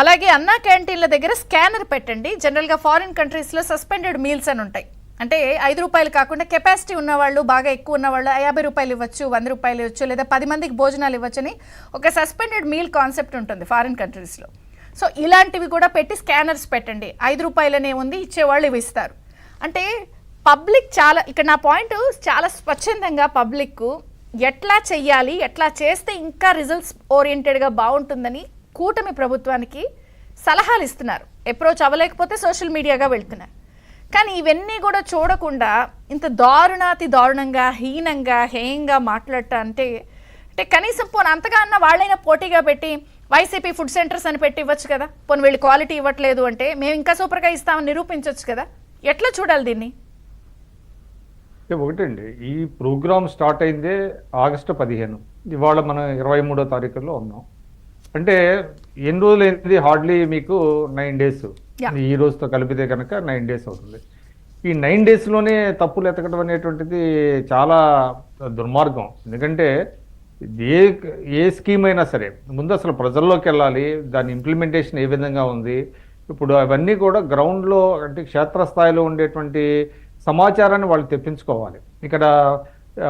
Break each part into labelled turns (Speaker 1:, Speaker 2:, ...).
Speaker 1: అలాగే అన్నా క్యాంటీన్ల దగ్గర స్కానర్ పెట్టండి. జనరల్గా ఫారిన్ కంట్రీస్లో సస్పెండెడ్ మీల్స్ అని ఉంటాయి. అంటే ఐదు రూపాయలు కాకుండా కెపాసిటీ ఉన్నవాళ్ళు బాగా ఎక్కువ ఉన్నవాళ్ళు యాభై రూపాయలు ఇవ్వచ్చు వంద రూపాయలు ఇవ్వచ్చు లేదా పది మందికి భోజనాలు ఇవ్వచ్చని ఒక సస్పెండెడ్ మీల్ కాన్సెప్ట్ ఉంటుంది ఫారిన్ కంట్రీస్లో సో ఇలాంటివి కూడా పెట్టి స్కానర్స్ పెట్టండి. ఐదు రూపాయలనే ఉంది ఇచ్చేవాళ్ళు ఇవి ఇస్తారు. అంటే పబ్లిక్ చాలా ఇక్కడ నా పాయింట్ చాలా స్వచ్ఛందంగా పబ్లిక్ ఎట్లా చెయ్యాలి ఎట్లా చేస్తే ఇంకా రిజల్ట్స్ ఓరియంటెడ్గా బాగుంటుందని కూటమి ప్రభుత్వానికి సలహాలు ఇస్తున్నారు. అప్రోచ్ అవ్వలేకపోతే సోషల్ మీడియాగా వెళ్తున్నారు. కానీ ఇవన్నీ కూడా చూడకుండా ఇంత దారుణాతి దారుణంగా హీనంగా హేయంగా మాట్లాడటం అంటే అంటే కనీసం పోను అంతగా అన్న వాళ్ళైనా పోటీగా పెట్టి వైసీపీ ఫుడ్ సెంటర్స్ అని పెట్టి ఇవ్వచ్చు కదా? పోను వీళ్ళు క్వాలిటీ ఇవ్వట్లేదు అంటే మేము ఇంకా సూపర్గా ఇస్తామని నిరూపించవచ్చు కదా? ఎట్లా చూడాలి దీన్ని?
Speaker 2: ఒకటండి ఈ ప్రోగ్రామ్ స్టార్ట్ అయిందే ఆగస్టు పదిహేను. ఇవాళ మనం ఇరవై మూడో తారీఖులో ఉన్నాం. అంటే ఎన్ని రోజులు అయింది హార్డ్లీ మీకు నైన్ డేస్. ఈ రోజుతో కలిపితే కనుక నైన్ డేస్ అవుతుంది. ఈ నైన్ డేస్లోనే తప్పులు ఎతకడం అనేటువంటిది చాలా దుర్మార్గం. ఎందుకంటే ఏ ఏ స్కీమ్ అయినా సరే ముందు అసలు ప్రజల్లోకి వెళ్ళాలి దాని ఇంప్లిమెంటేషన్ ఏ విధంగా ఉంది ఇప్పుడు అవన్నీ కూడా గ్రౌండ్లో అంటే క్షేత్రస్థాయిలో ఉండేటువంటి సమాచారాన్ని వాళ్ళు తెప్పించుకోవాలి. ఇక్కడ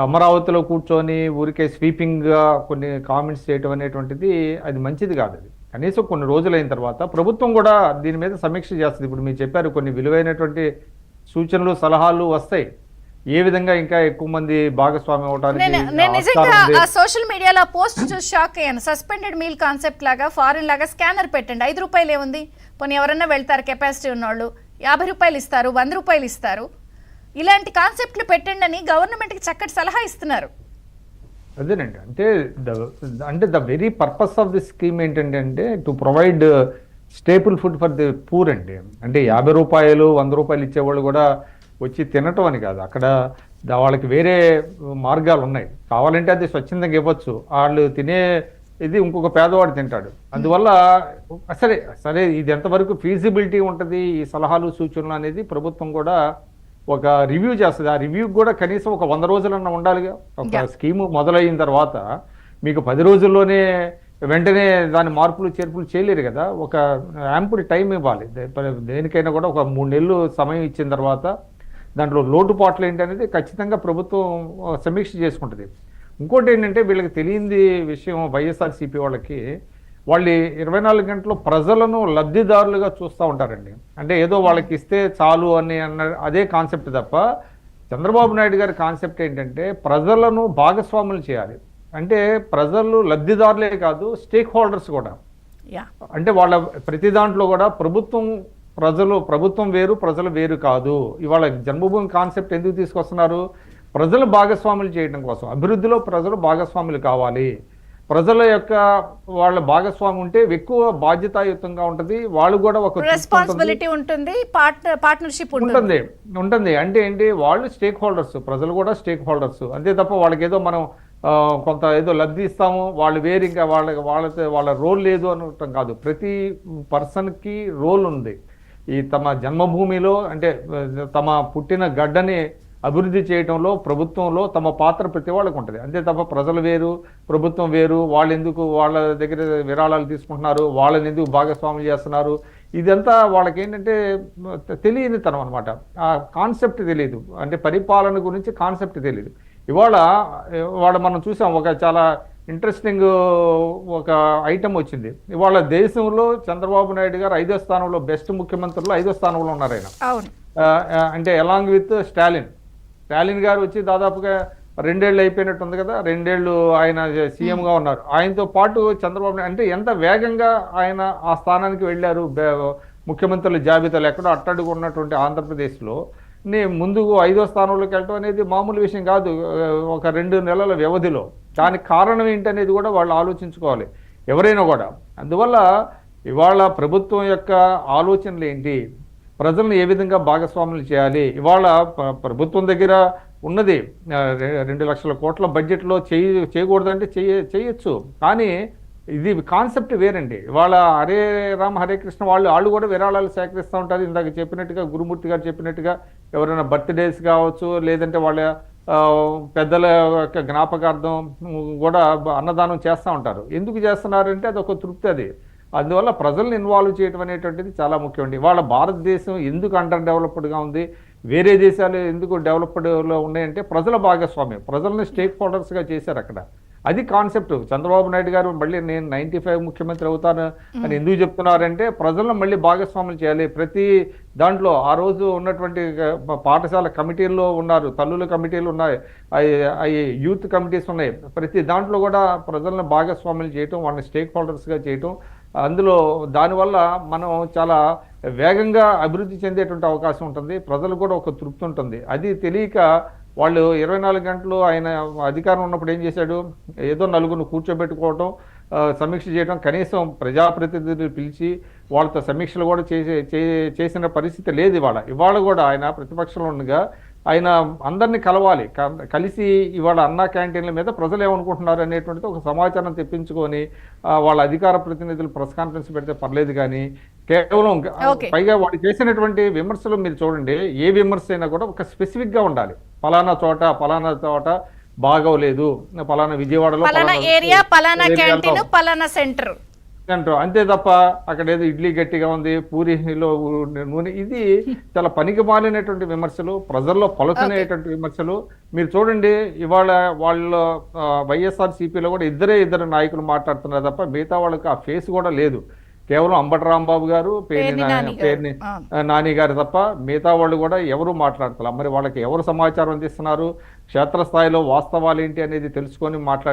Speaker 2: అమరావతిలో కూర్చొని ఊరికే స్వీపింగ్గా కొన్ని కామెంట్స్ చేయటం అనేటువంటిది అది మంచిది కాదు అది. కనీసం కొన్ని రోజులైన తర్వాత ప్రభుత్వం కూడా దీని మీద సమీక్ష చేస్తుంది. ఇప్పుడు మీరు చెప్పారు కొన్ని విలువైనటువంటి సూచనలు సలహాలు వస్తాయి. ఏ విధంగా ఇంకా ఎక్కువ మంది భాగస్వామి అవడానికి.
Speaker 1: ఆ సోషల్ మీడియాలో పోస్ట్ చూసి షాక్ అయ్యాను. సస్పెండెడ్ మీల్ కాన్సెప్ట్ లాగా ఫారిన్ లాగా స్కానర్ పెట్టండి. ఐదు రూపాయలు ఏముంది? పోనీ ఎవరన్నా వెళ్తారు కెపాసిటీ ఉన్నవాళ్ళు యాభై రూపాయలు ఇస్తారు వంద రూపాయలు ఇస్తారు. ఇలాంటి కాన్సెప్ట్లు పెట్టండి అని గవర్నమెంట్కి చక్కటి సలహా ఇస్తున్నారు.
Speaker 2: అదేనండి. అంటే ద అంటే the very purpose of the scheme ఏంటంటే అంటే to provide staple food for the poor అండి. అంటే యాభై రూపాయలు వంద రూపాయలు ఇచ్చేవాళ్ళు కూడా వచ్చి తినటం అని కాదు. అక్కడ వాళ్ళకి వేరే మార్గాలు ఉన్నాయి. కావాలంటే అది స్వచ్ఛందంగా ఇవ్వచ్చు. వాళ్ళు తినే ఇది ఇంకొక పేదవాడు తింటాడు. అందువల్ల సరే సరే ఇది ఎంతవరకు ఫీజిబిలిటీ ఉంటుంది? ఈ సలహాలు సూచనలు అనేది ప్రభుత్వం కూడా ఒక రివ్యూ చేస్తుంది. ఆ రివ్యూ కూడా కనీసం ఒక వంద రోజులన్నా ఉండాలిగా. ఒక. స్కీము మొదలైన తర్వాత మీకు పది రోజుల్లోనే వెంటనే దాని మార్పులు చేర్పులు చేయలేరు కదా. ఒక యాంపుల్ టైం ఇవ్వాలి. దేనికైనా కూడా ఒక మూడు నెలలు సమయం ఇచ్చిన తర్వాత దాంట్లో లోటుపాట్లు ఏంటి అనేది ఖచ్చితంగా ప్రభుత్వం సమీక్ష చేసుకుంటుంది. ఇంకోటి ఏంటంటే వీళ్ళకి తెలియంది విషయం వైఎస్ఆర్సీపీ వాళ్ళకి వాళ్ళు ఇరవై నాలుగు గంటలు ప్రజలను లబ్ధిదారులుగా చూస్తూ ఉంటారండి. అంటే ఏదో వాళ్ళకి ఇస్తే చాలు అని అన్న అదే కాన్సెప్ట్ తప్ప చంద్రబాబు నాయుడు గారి కాన్సెప్ట్ ఏంటంటే ప్రజలను భాగస్వాములు చేయాలి. అంటే ప్రజలు లబ్ధిదారులే కాదు స్టేక్ హోల్డర్స్ కూడా. అంటే వాళ్ళ ప్రతి దాంట్లో కూడా ప్రభుత్వం ప్రజలు ప్రభుత్వం వేరు ప్రజలు వేరు కాదు. ఇవాళ జన్మభూమి కాన్సెప్ట్ ఎందుకు తీసుకొస్తున్నారు? ప్రజలు భాగస్వాములు చేయడం కోసం అభివృద్ధిలో ప్రజలు భాగస్వాములు కావాలి. ప్రజల యొక్క వాళ్ళ భాగస్వామి ఉంటే ఎక్కువ బాధ్యతాయుతంగా ఉంటుంది. వాళ్ళు కూడా ఒక.
Speaker 1: రెస్పాన్సిబిలిటీ ఉంటుంది. పార్ట్నర్ పార్ట్నర్షిప్ ఉంటుంది.
Speaker 2: ఉంటుంది అంటే ఏంటి వాళ్ళు స్టేక్ హోల్డర్స్ ప్రజలు కూడా స్టేక్ హోల్డర్స్ అంతే తప్ప వాళ్ళకి ఏదో మనం కొంత ఏదో లబ్ధి ఇస్తాము వాళ్ళు వేరు ఇంకా వాళ్ళ వాళ్ళ వాళ్ళ రోల్ లేదు అనటం కాదు. ప్రతి పర్సన్కి రోల్ ఉంది. ఈ తమ జన్మభూమిలో అంటే తమ పుట్టిన గడ్డని అభివృద్ధి చేయడంలో ప్రభుత్వంలో తమ పాత్ర ప్రతి వాళ్ళకు ఉంటుంది. అంతే తప్ప ప్రజలు వేరు ప్రభుత్వం వేరు వాళ్ళు ఎందుకు వాళ్ళ దగ్గర విరాళాలు తీసుకుంటున్నారు వాళ్ళని ఎందుకు భాగస్వాములు చేస్తున్నారు? ఇదంతా వాళ్ళకి ఏంటంటే తెలియని తనం అనమాట ఆ కాన్సెప్ట్ తెలియదు అంటే పరిపాలన గురించి కాన్సెప్ట్ తెలియదు ఇవాళ ఇవాళ మనం చూసాం ఒక చాలా ఇంట్రెస్టింగ్ ఒక ఐటమ్ వచ్చింది. ఇవాళ దేశంలో చంద్రబాబు నాయుడు గారు ఐదో స్థానంలో బెస్ట్ ముఖ్యమంత్రులు ఐదో స్థానంలో ఉన్నారు ఆయన అంటే అలాంగ్ విత్ స్టాలిన్. స్టాలిన్ గారు వచ్చి దాదాపుగా రెండేళ్ళు అయిపోయినట్టు ఉంది కదా రెండేళ్ళు ఆయన సీఎంగా ఉన్నారు. ఆయనతో పాటు చంద్రబాబు అంటే ఎంత వేగంగా ఆయన ఆ స్థానానికి వెళ్ళారు? ముఖ్యమంత్రుల జాబితాలో ఎక్కడో అట్టడుగు ఉన్నటువంటి ఆంధ్రప్రదేశ్లో నే ముందుకు ఐదో స్థానంలోకి వెళ్ళటం అనేది మామూలు విషయం కాదు. ఒక రెండు నెలల వ్యవధిలో. దానికి కారణం ఏంటనేది కూడా వాళ్ళు ఆలోచించుకోవాలి. ఎవరైనా కూడా. అందువల్ల ఇవాళ ప్రభుత్వం యొక్క ఆలోచనలు ఏంటి? ప్రజలను ఏ విధంగా భాగస్వాములు చేయాలి? ఇవాళ ప్రభుత్వం దగ్గర ఉన్నది రెండు లక్షల కోట్ల బడ్జెట్లో చేయ చేయకూడదంటే చేయ చేయొచ్చు. కానీ ఇది కాన్సెప్ట్ వేరండి. ఇవాళ హరే రామ్ హరే కృష్ణ వాళ్ళు వాళ్ళు కూడా విరాళాలు సేకరిస్తూ ఉంటారు. ఇందాక చెప్పినట్టుగా గురుమూర్తి గారు చెప్పినట్టుగా ఎవరైనా బర్త్డేస్ కావచ్చు లేదంటే వాళ్ళ పెద్దల యొక్క జ్ఞాపకార్థం కూడా అన్నదానం చేస్తూ ఉంటారు. ఎందుకు చేస్తున్నారంటే అది ఒక తృప్తి అది. అందువల్ల ప్రజల్ని ఇన్వాల్వ్ చేయడం అనేటువంటిది చాలా ముఖ్యం అండి. వాళ్ళ భారతదేశం ఎందుకు అండర్ డెవలప్డ్గా ఉంది? వేరే దేశాలు ఎందుకు డెవలప్డ్లో ఉన్నాయంటే ప్రజల భాగస్వామ్యం. ప్రజల్ని స్టేక్ హోల్డర్స్గా చేశారు అక్కడ. అది కాన్సెప్ట్ చంద్రబాబు నాయుడు గారు మళ్ళీ నేను నైంటీ ఫైవ్ ముఖ్యమంత్రి అవుతాను అని ఎందుకు చెప్తున్నారంటే ప్రజలను మళ్ళీ భాగస్వాములు చేయాలి. ప్రతి దాంట్లో ఆ రోజు ఉన్నటువంటి పాఠశాల కమిటీల్లో ఉన్నారు తల్లుల కమిటీలు ఉన్నాయి అవి యూత్ కమిటీస్ ఉన్నాయి. ప్రతి దాంట్లో కూడా ప్రజలను భాగస్వాములు చేయటం వాళ్ళని స్టేక్ హోల్డర్స్గా చేయటం అందులో దానివల్ల మనం చాలా వేగంగా అభివృద్ధి చెందేటువంటి అవకాశం ఉంటుంది. ప్రజలు కూడా ఒక తృప్తి ఉంటుంది. అది తెలియక వాళ్ళు ఇరవై నాలుగు గంటలు ఆయన అధికారం ఉన్నప్పుడు ఏం చేశాడు? ఏదో నలుగురిని కూర్చోబెట్టుకోవటం సమీక్ష చేయడం కనీసం ప్రజాప్రతినిధులు పిలిచి వాళ్ళతో సమీక్షలు కూడా చేసే చే- చేసిన పరిస్థితి లేదు ఇవాళ. ఇవాళ కూడా ఆయన ప్రతిపక్షంలో ఉండగా ఆయన అందరినీ కలవాలి. కలిసి ఇవాళ అన్నా క్యాంటీన్ల మీద ప్రజలు ఏమనుకుంటున్నారు అనేటువంటిది ఒక సమాచారం తెప్పించుకొని వాళ్ళ అధికార ప్రతినిధులు ప్రెస్ కాన్ఫరెన్స్ పెడితే పర్లేదు కానీ కేవలం. పైగా వాళ్ళు చేసినటువంటి విమర్శలు మీరు చూడండి ఏ విమర్శ అయినా కూడా ఒక స్పెసిఫిక్గా ఉండాలి. పలానా చోట పలానా చోట బాగోలేదు పలానా విజయవాడలో
Speaker 1: ఏరియా పలానా క్యాంటీన్ పలానా సెంటర్.
Speaker 2: అంటారు. అంతే తప్ప అక్కడ ఏదో ఇడ్లీ గట్టిగా ఉంది పూరిలో నూనె. ఇది చాలా పనికి మాలినటువంటి విమర్శలు ప్రజల్లో పలుకనేటువంటి విమర్శలు. మీరు చూడండి ఇవాళ వాళ్ళ వైఎస్ఆర్ సిపిలో కూడా ఇద్దరే ఇద్దరు నాయకులు మాట్లాడుతున్నారు తప్ప మిగతా వాళ్ళకి ఆ ఫేస్ కూడా లేదు. కేవలం అంబటి రాంబాబు గారు పేర్ని
Speaker 1: పేర్ని
Speaker 2: నాని గారు. తప్ప మిగతా వాళ్ళు కూడా ఎవరు మాట్లాడతారు మరి వాళ్ళకి ఎవరు సమాచారం అందిస్తున్నారు? క్షేత్రస్థాయిలో వాస్తవాలు ఏంటి అనేది తెలుసుకొని మాట్లాడితే